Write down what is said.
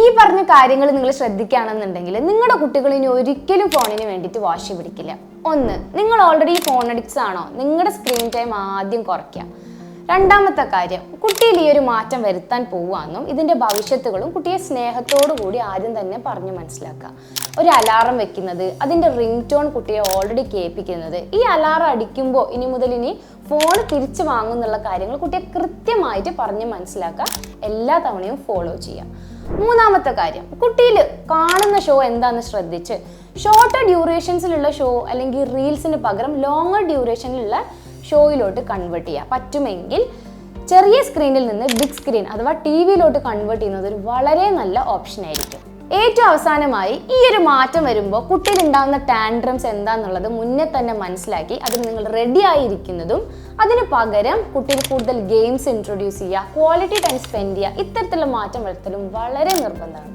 ഈ പറഞ്ഞ കാര്യങ്ങൾ നിങ്ങൾ ശ്രദ്ധിക്കുകയാണെന്നുണ്ടെങ്കിൽ നിങ്ങളുടെ കുട്ടികൾ ഇനി ഒരിക്കലും ഫോണിന് വേണ്ടിയിട്ട് വാശി പിടിക്കില്ല. ഒന്ന് നിങ്ങൾ ഓൾറെഡി ഫോൺ അഡിക്ട്സ് ആണോ? നിങ്ങളുടെ സ്ക്രീൻ ടൈം ആദ്യം കുറയ്ക്കുക. രണ്ടാമത്തെ കാര്യം കുട്ടിയിൽ ഈ ഒരു മാറ്റം വരുത്താൻ പോവുകയെന്നും ഇതിന്റെ ഭവിഷ്യത്തുകളും കുട്ടിയെ സ്നേഹത്തോടു കൂടി ആദ്യം തന്നെ പറഞ്ഞു മനസ്സിലാക്കുക. ഒരു അലാറം വെക്കുന്നത് അതിന്റെ റിംഗ് ടോൺ കുട്ടിയെ ഓൾറെഡി കേൾപ്പിക്കുന്നത് ഈ അലാറം അടിക്കുമ്പോൾ ഇനി മുതൽ ഇനി ഫോൺ തിരിച്ചു വാങ്ങുന്നുള്ള കാര്യങ്ങൾ കുട്ടിയെ കൃത്യമായിട്ട് പറഞ്ഞ് മനസ്സിലാക്കുക. എല്ലാ തവണയും ഫോളോ ചെയ്യുക. മൂന്നാമത്തെ കാര്യം കുട്ടിയിൽ കാണുന്ന ഷോ എന്താണെന്ന് ശ്രദ്ധിച്ച്. ഷോർട്ടർ ഡ്യൂറേഷൻസിലുള്ള ഷോ അല്ലെങ്കിൽ റീൽസിന് പകരം ലോങ്ങർ ഡ്യൂറേഷനിലുള്ള ഷോയിലോട്ട് കൺവേർട്ട് ചെയ്യുക പറ്റുമെങ്കിൽ ചെറിയ സ്ക്രീനിൽ നിന്ന് ബിഗ് സ്ക്രീൻ അഥവാ ടി വിയിലോട്ട് കൺവേർട്ട് ചെയ്യുന്നത് ഒരു വളരെ നല്ല ഓപ്ഷൻ ആയിരിക്കും. ഏറ്റവും അവസാനമായി ഈ ഒരു മാറ്റം വരുമ്പോൾ കുട്ടിയിൽ ഉണ്ടാകുന്ന ടാൻഡ്രംസ് എന്താണെന്നുള്ളത് മുന്നേ തന്നെ മനസ്സിലാക്കി അതിന് നിങ്ങൾ റെഡി ആയിരിക്കുന്നതും അതിന് പകരം കുട്ടിയിൽ കൂടുതൽ ഗെയിംസ് ഇൻട്രൊഡ്യൂസ് ചെയ്യുക ക്വാളിറ്റി ടൈം സ്പെൻഡ് ചെയ്യുക ഇത്തരത്തിലുള്ള മാറ്റം വരുത്തലും വളരെ നിർബന്ധമാണ്.